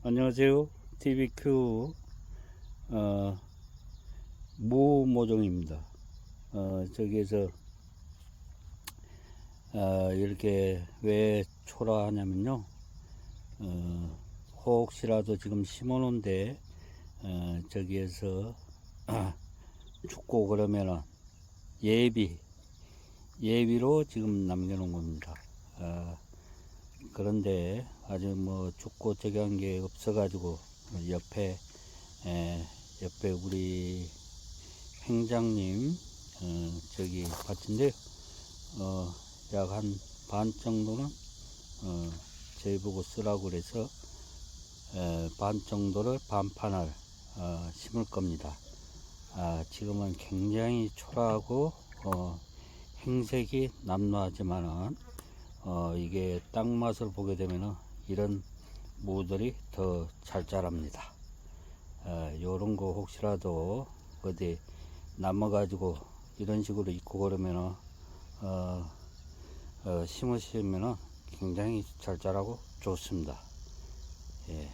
안녕하세요. TVQ 어, 무모종입니다. 어, 저기에서 어, 이렇게 왜 초라하냐면요. 어, 혹시라도 지금 심어놓은데 어, 저기에서 죽고 그러면은 예비 예비로 지금 남겨놓은 겁니다. 어, 그런데 아주 뭐 죽고 저기 한 게 없어가지고 옆에 에, 옆에 우리 행장님 어, 저기 밭인데요. 어, 약 한 반 정도는 어, 저희 보고 쓰라고 그래서 에, 반 정도를 반판을 어, 심을 겁니다. 아, 지금은 굉장히 초라하고 어, 행색이 남루하지만은 어, 이게 땅 맛을 보게 되면은 이런 무들이 더 잘 자랍니다. 어, 요런 거 혹시라도 어디 남아가지고 이런 식으로 있고 그러면은 어, 어, 심으시면은 굉장히 잘 자라고 좋습니다. 예.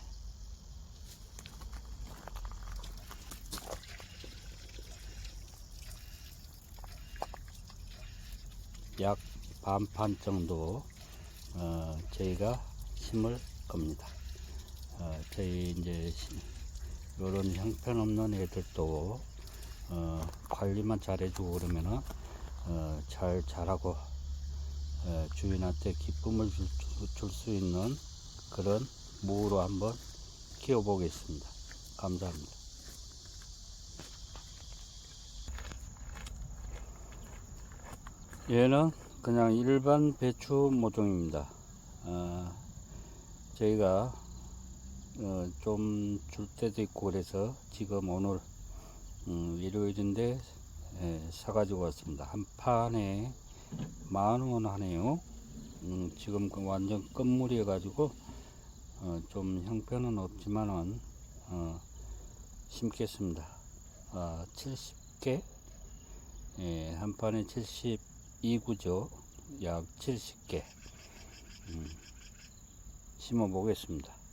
약 반판 정도 어, 저희가 심을 겁니다. 어, 저희 이제 이런 형편없는 애들도 어, 관리만 잘해주고 그러면은 어, 잘 자라고 어, 주인한테 기쁨을 줄 수 있는 그런 무로 한번 키워보겠습니다. 감사합니다. 얘는 그냥 일반 배추 모종입니다. 어, 저희가 어, 좀줄 때도 있고 그래서 지금 오늘 음, 일요일인데 예, 사가지고 왔습니다. 한 판에 만 원 하네요. 음, 지금 그 완전 끝물이어 가지고 어, 좀 형편은 없지만은 어, 심겠습니다. 아, 70개 예, 한 판에 72구죠. 약 70개 음, 심어 보겠습니다.